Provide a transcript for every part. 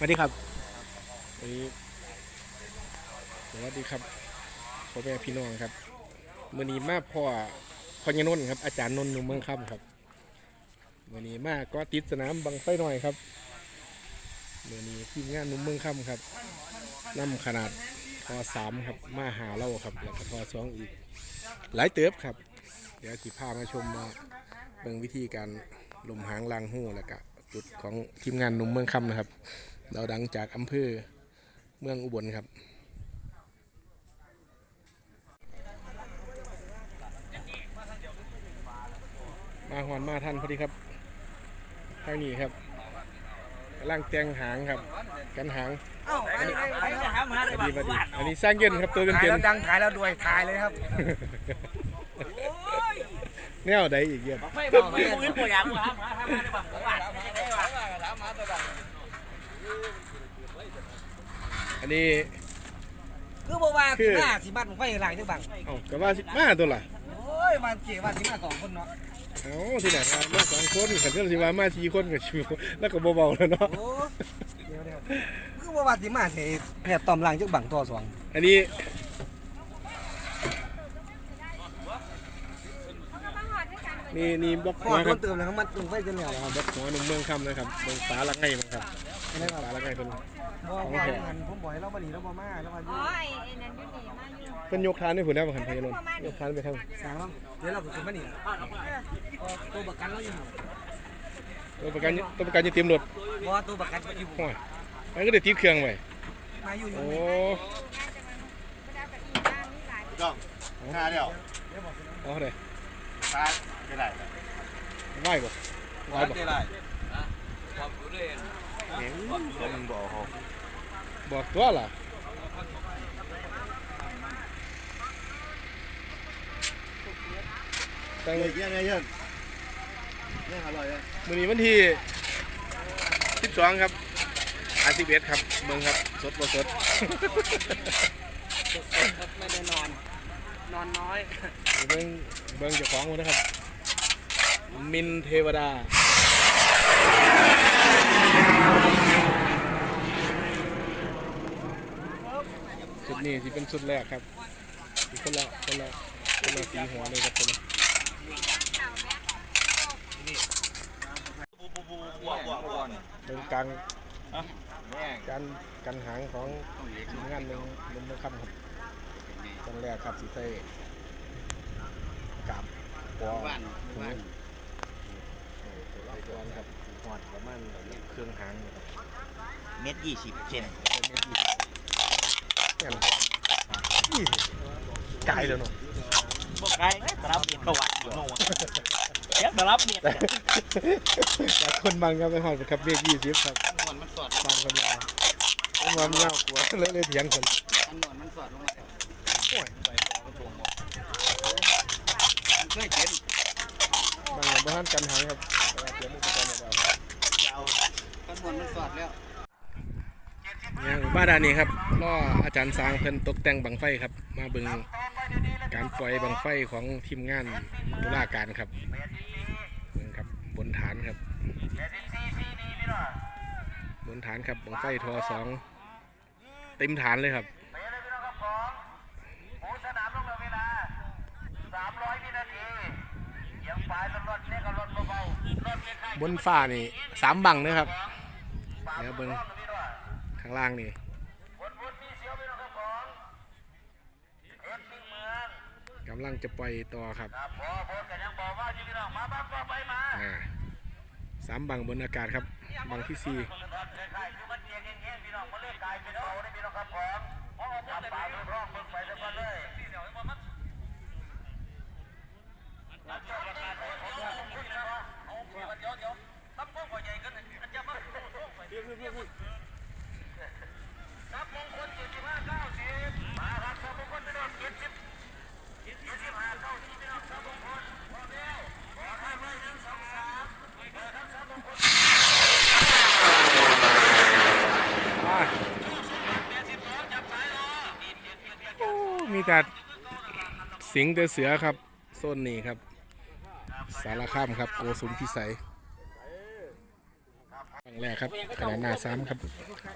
สวัสดีครับวันนี้สวัสดีครับพ่อแม่พี่น้องครับมื่อนี้มาพ่อพญานนท์ครับ อาจารย์นนท์หนุ่มเมืองคำครับมื่อนี้มาก็ติดสนามบังไฟหน่อยครับมื่อนี้ทีมงานหนุ่มเมืองคำครับนำขนาดทอสามครับมาหาเราครับแล้วก็ทอสองอีก หลายเติบครับ เดี๋ยวสิพามาชมมาเบิ่งวิธีการลมหางลางหูแล้วก็จุดของทีมงานหนุ่มเมืองคำนะครับ เราดังจากอำเภอเมืองอุบลครับมาหอนมาทันพอดีครับทางนี้ครับกำลังแตงหางครับ กันหางเอ้าอันนี้อันนี้จะหามาได้นบ้านี้บัดนี้อันนี้สร้างเย็นครับตัวเป็นถ่ายเป็นแล้วดังถ่ายแล้วด้วยถ่ายเลยครับแนวใดอีกเยี่ยมไม่บอกไม่บอกไม่บอกอย่างว่าหามาได้บ้างบ้านไม่ได้ว่า อันนี้ คือบอกว่าสิมาสิบ้านผมไฟหลังจังบังเอ้าก็ว่าสิมาตัวล่ะโอ้ยมันเกี่ยวว่าสิมาสองคนเนาะเอ้าที่ไหนมามาสองคนขันเพื่อนสิว่ามาสี่คนกับชิวแล้วก็เบาๆแล้วเนาะโอ้เดี๋ยวเดี๋ยวคือบอกว่าสิมาเทแผดตอมหลังจังบังตัวสองอันนี้ นี่นี่บล็อกพหัอวคครับนเติมแล้วมันตึงไฟจะเหนียวแล้วครับบล็อกหัวหนุ่มเมืองคำนะครับเมืองฟ้าละไงมั้งครับไม่ได้ครับฟ้าละไงเป็นบอกว่าอย่างนั้นผมบอกให้เราบันนี้เราบ่มาแล้วมาอ๋อไอ้ไอ้นั่นอยู่นี่มาอยู่เป็นยกทานให้ผมได้ป่ะคันพยานนท์ยกทานไปทางสางแล้วเดี๋ยวเราถึงมานี่ตัวประกันเราอยู่ตัวประกันตัวประกันจะเตรียมรถบ่ตัวประกันอยู่ห้อยมันก็ได้ติดเครื่องไว้มาอยู่อยู่โอ้น่าจะมันบ่ได้เอาเก้าอี้บ้านนี่หลาย ต้องค่าเดียวเอาเลย ค่าไม่ได้ไหวบ่ไหวบ่ไม่ได้เห็นคนบอกเขาบอกตัวล่ะตั้งเฮ้ยยังไงยังยังอร่อยเลยมือนี้วันที่12ครับ51ครับเบิ่งครับ สดบ่สดไม่ได้นอน นอนน้อยเบิงเบิงเจ้าของมันนะครับ มินเทวดาสุดนี้ที่เป็นสุดแรกครับคนละคนละคนละสีหัวเลยครับคนละบวกบวกบวกเบิ่งกลางแม่งการกันหางของงานหนึ่งหนุ่มเมืองคำครับ ตอนแรกครับสีใส่กับปอหูใส่ตัวนะครับหอดประมาณเครื่องหางครับเม็ดยี่สิบเซนเม็ดยี่สิบเนี่ยยี่สิบไกลแล้วเนาะบอกไงตรับเม็ดเขาวัดอยู่โน่เดี๋ยวตรับเม็ดแต่คนบางครับไปหอดครับเมฆยี่สิบครับมันมันสอดบางคนยาวผมามันยาวกว่าเลยเลยเถียงกันหอนมันสอดลงมา โอ้ย เคยเห็นบางอย่างบ้านกันหางครับแต่ว่าเตรียมอุปกรณ์มาแล้วครับจะเอามันหนอนมันสอดแล้วอย่างบ้านดานนี้ครับล่ออาจารย์สร้างเพิ่นตกแต่งบังไฟครับ มาเบิ่งการปล่อยบังไฟของทีมงานตุลาการครับเบิ่งครับบนฐานครับบนฐานครับบังไฟทอสองเต็มฐานเลยครับ บนฟ้านี่สามบังนะครับ เดี๋ยวเบิ่ง ข้างล่างนี่กำลังจะปล่อยต่อครับอ่าสามบังบนอากาศครับ บังที่สี่โอ้มี มีแต่สิงแต่เสือครับโซนนี้ครับ สารคามครับโกสุมพิสัยครั้งแรกครับขนาดหน้าซ้ำครับ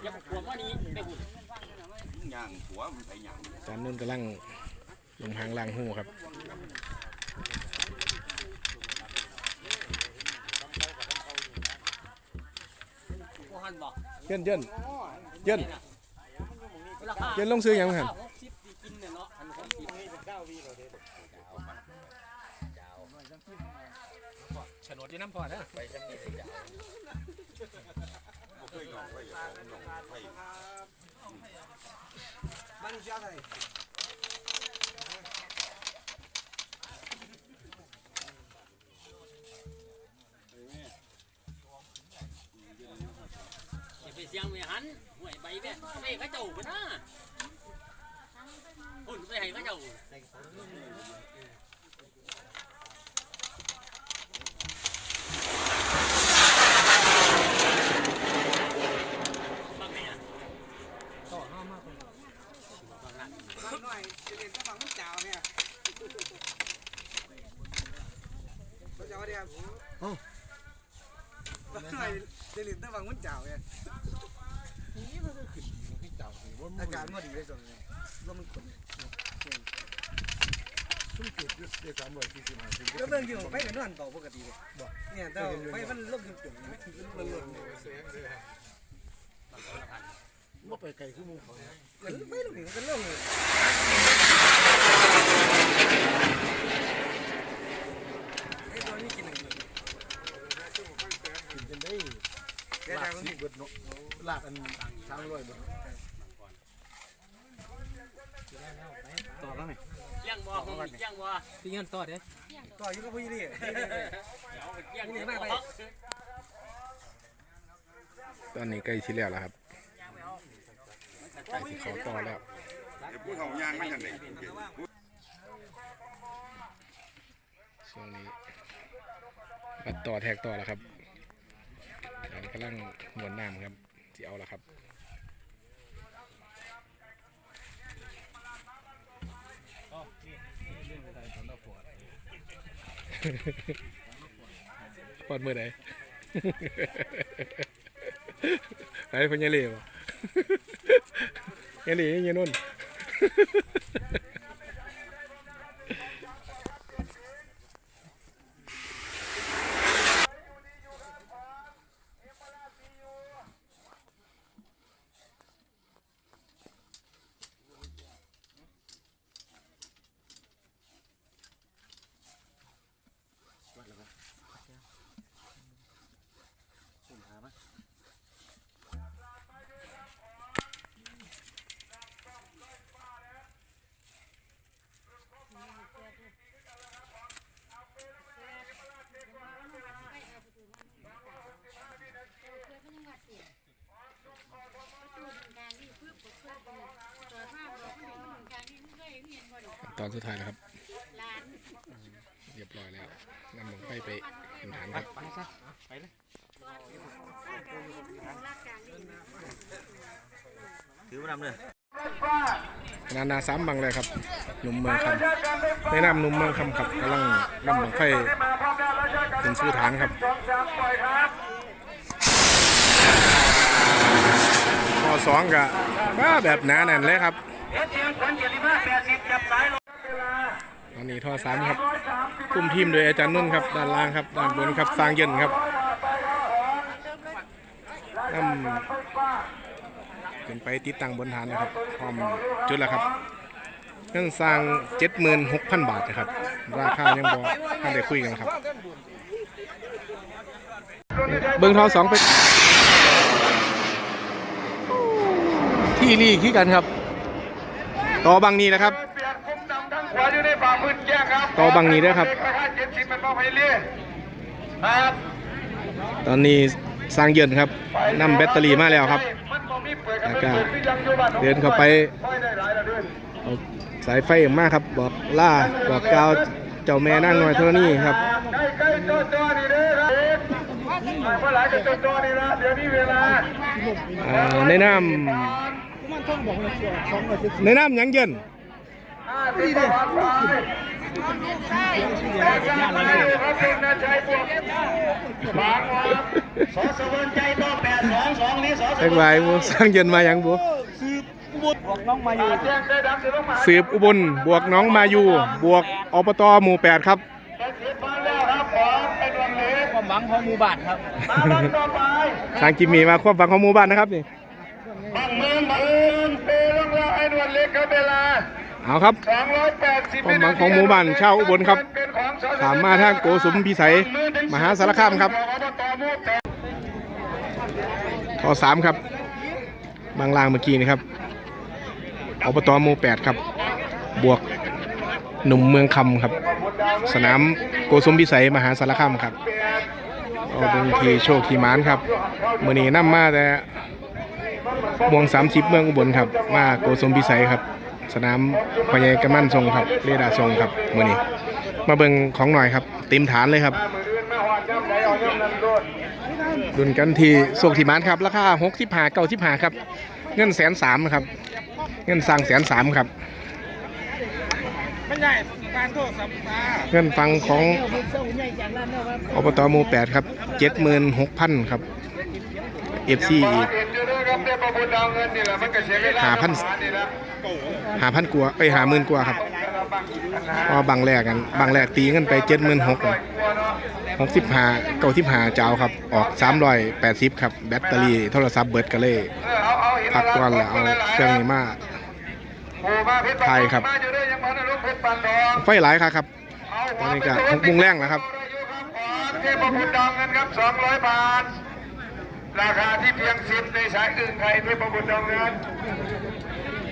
อย่าขวมว่านี้ไปหุ่นย่างหัวมันไปย่างอาจารย์นุ่นกำลังลงหางล่างหูครับ หันบ่เยินเยินเยินราคาเยินลงซื้อหยังหันหกสิบดีกินเนี่ยเนาะอันหกสิบโฉนดที่น้ำพอนะไปจังนี้เคยหยอกไว้หยอกหยอกไว้มันเชื่อไทยอย่าไป เสียงไม่หันห่วยใบแม่ไปเขาเจ้าไปนะหุ่นไปให้เขาเจ้าบังไหนอะต่อห้ามากเลยบังนั่นบางหน่อยจะเรียนก็บางมันจ่าวเนี่ย เขาจะว่าเดียวบางหน่อยจะเรียนก็บางมันจ่าวเนี่ยอากาศมันดีเลยส่วนนี้ลมมันขนก็เรื่องอยู่ไปกันนอนต่อปกติเลยเนี่ยแต่ไปมันลมจุดจุดมันหล่นว่าไปไกลขึ้นมุมเขามันไม่ลงนี่มันก็ลงเลยไอ้ตัวนี้กินอะไรกิน กินกันได้ แกจะ ลาก มัน สีเบิดเนาะลากอันช้างร้อยเบิด ต่อแล้วไหม เลี้ยงบ่ของ เลี้ยงบ่พี่เงินต่อเด้ต่ออยู่กับพี่นี่เลี้ยงนี่มากไปตอนนี้ใกล้ชิแล้วแล้วครับใกล้สิเขาต่อแล้วเดี๋ยวพูดของย่างมันยังไงช่วงนี้ปัดต่อแทกต่อแล้วครับอันนี้กำลังหมวนน้ำครับที่เอาแล้วครับ ปอดมือไหนไหนพญาเล่บ่ยังดียังนุ่น ตอนสุดท้ายแล้วครับ เรียบร้อยแล้วนำลงไปไปเป็นฐานครับถือมานำเลยนานาซ้ำบังเลยครับ หนุ่มเมืองคำแนะนำหนุ่มเมืองคำครับกำลังนำลงไปเป็นสู้ฐานครับข้อสองกะบ้าแบบหนาแน่นเลยครับต อนนี้ท่อสามครับ คุมทีมโดยอาจารย์นุ่นครับ ด้านล่างครับ ด้านบนครับสร้างเย็นครับนำขึ้นไปติดตั้งบนฐานนะครับ พร้อมจุดแล้วครับเครื่องสร้าง76,000บาทนะครับ ราคายังบอกท่านได้คุยกันครับ เบิ้งท่อสองไปที่รีขี้กันครับ ต่อบังนี้นะครับ ขวาอยู่ในฝ่ามือแจ้งครับ ต่อบังนี้ด้วยครับราคาเจ็ดสิบมันมอบให้เรื่อยครับ ตอนนี้สร้างเย็นครับนำแบตเตอรี่มาแล้วครับมันบ่มีเปิดแล้วก็เปิดที่ยังอยู่บ้านเดินเข้าไปค่อยได้หลายละเดือนเอาสายไฟมากครับ บอกล่าบอกกล่าวเจ้าแม่นั่งน้อยเท่านี้ครับใกล้ใกล้ๆตัวตัวนี่เด้อครับเมื่อไหร่ก็ตัวตัวนี่ละเดี๋ยวนี้เวลาอ่าในน้ำในน้ำหยังเย็น ห้าสิบบาทไปแต่ก็ไม่ได้ครับเป็นนาชัยบวกสองไวบัวสร้างเย็นมายังบวบอกน้องมาอยู่แจ้งได้ดังเสียวต้องมาสืบอุบลบวกน้องมาอยู่ บวกอบตหมู่แปดครับได้เสียบ้านแล้วความหวังของหมู่บ้านครับมาบังต่อไปทางกิมมีมาควบฟังของหมู่บ้านนะครับนี่ เอาครับความหวังของหมู่บ้านชาวอุบลครับสสถามมาทางโกสุมพิสัย มหาสารคามครับข้อสามครับ บางลางเมื่อกี้นี่ครับอบตหมู่แปดครับ บวกหนุ่มเมืองคำครับ สนามโกสุมพิสัย มหาสารคามครับเอาเป็นทีโชคทีมานครับเมือนี้นํมาแต่มวงสามสิบเมืองอุบลครับ มาโกสุมพิสัยครับ สนามพญายกำมันทรงครับเรดาทรงครับมือนี้มาเบิ่งของหน่อยครับเต็มฐานเลยครับดุนกันทีโศกที่มานครับ ราคาหกสิบหาเก้าสิบหาครับ เงินแสนสามครับ เงินสั่งแสนสามครับเงินฟังของอบตมูแปดครับเจ็ดหมื่นหกพันครับ เอฟซีอีกเห็นอยู่ด้วยครับเดี๋ยวประมูลดาวเงินนี่แหละมันก็เสียเวลาหาพันนี่ละหาพันกว่าไปหาหมื่นกว่าครับเพราะว่าบางแรกกันบางแรกตีเงินไปเจ็ดหมื่นหกหกสิบหาเก้าสิบหาเจ้าครับ ออกสามร้อยแปดสิบครับ แบตเตอรี่โทรศัพท์เบิร์ดก็เลยเออเอาเอาเห็พักก่อนแล้วเอาเครื่องนี้มาโอ้มาเพชรไทยครับมาอยู่ด้วยยังพันลูกเพชรปานทองไฟหลายครับครับ ตอนนี้ก็หกโมงแรงแล้วครับเทพบุตรดาวเงินครับ200บาท ราคาที่เพียงสิบในสายอื่นไทยเทพบุตรดาวเงิน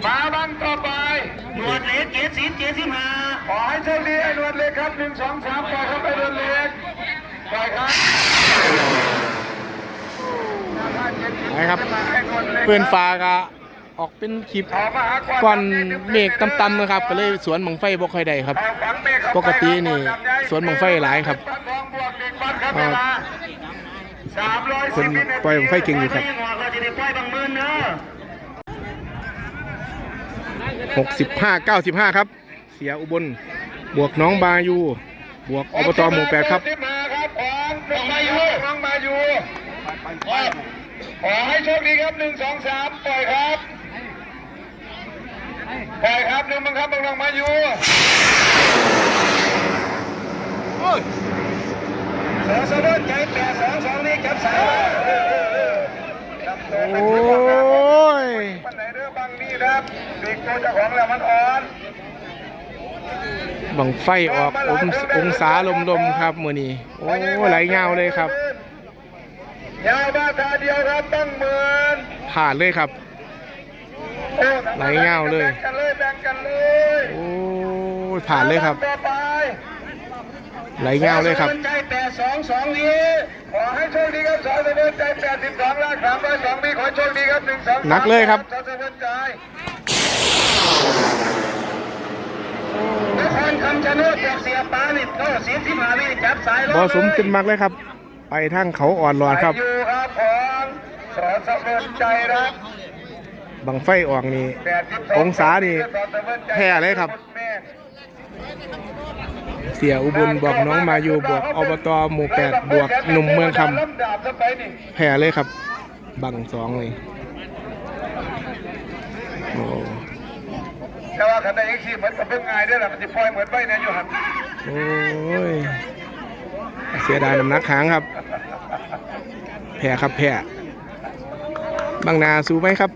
มาบังต่อไปหนวดเล็กเจ็ดสิบเจ็ดสิบห้าขอให้โชคดีไอ้นวดเล็กครับหนึ่งสองสามปล่อยครับไอ้นวดเล็กปล่อยครับไปครับไอ้นวดล็กเพื่อนฟ้าก็ออกเป็นคลิปขอมาหาก้อนเมฆต่ำๆนะครับ ก็เลยสวนบังไฟบ่ค่อยได้ครับ ปกตินี่สวนบังไฟหลายครับ เออเพิ่นปล่อยบังไฟเก่งอยู่ครับเราจะได้ปล่อยบางหมื่นเนอะ65 95ครับ เสียอุบล บวกน้องบายู บวกอบตหมู่แปดครับสิมาครับของน้องมาอยู่น้องมาอยู่ขอให้โชคดีครับหนึ่งสองสามปล่อยครับปล่อยครับหนึ่งบังคับบังน้องมาอยู่เสือสะดุดใจแปดสองสองนี่จับสายดับตัวโอไปที่ฝั่งนะครับ้ยมันไหนเด้อบังนี่ครับเด็กตัวเจ้าของแล้วมันอ่อนบังไฟออกองศองศาลมๆครับมือนี้โอ้ไหลเงาเลยครับยาวบ้าตาเดียวครับตั้งหมื่นผ่านเลยครับไหลเงาเลยแบ่งกันเลยโอ้ยผ่านเลยครับ ไปไหลเงาเลยครับ ใจแปดสองสองนี้ขอให้โชคดีครับสาวสะเบินใจแปดสิบสองล้านสามร้อยสองปีขอให้โชคดีครับหนึ่งสองสามหนักเลยครับสาวสะเบินใจนครคำชะโนดจากเสียปานี่ก็เสียสิบห้าวิจับสายรถบอสมขึ้นมากเลยครับ ไปทางเขาอ่อนรอนครับ อยู่ครับของสอสะเบินใจรักบังไฟออกนี่82องศานี่แพ้เลยครับเสียอุบลบวกน้องมาอยู่บวกอบตหมู่แปดบวกหนุ่มเมืองคำแพ้เลยครับ บังสองเลยโอ้แต่ว่าคันใดยังขี้เหมือนกับเพิ่งง่ายได้อล่ะมันจะปล่อยเหมือนใบเนี่ยอยู่หันโอ้ยเสียดายน้ำหนักหางครับแพ้ครับแพ้บางนาสู้ไหมครับ